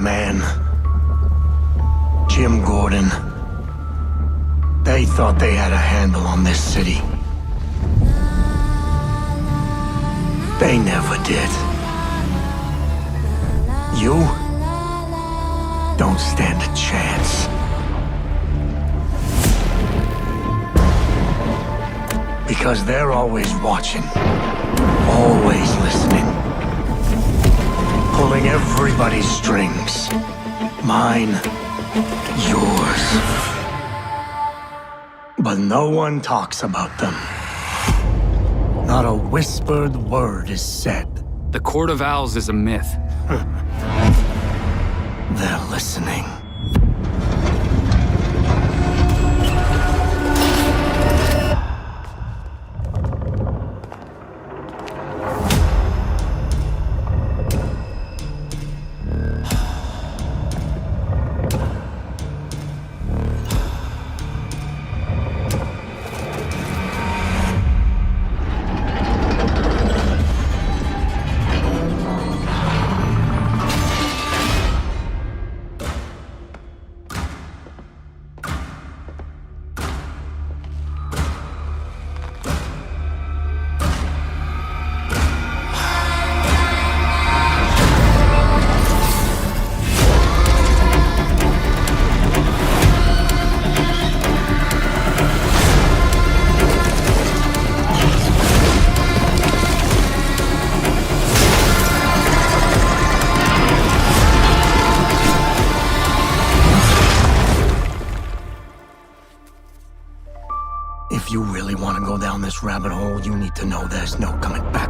man, Jim Gordon. They thought they had a handle on this city. They never did. You don't stand a chance. Because they're always watching, always listening, pulling everybody's strings. Mine, yours. But no one talks about them. Not a whispered word is said. The Court of Owls is a myth. They're listening. If you really want to go down this rabbit hole, you need to know there's no coming back.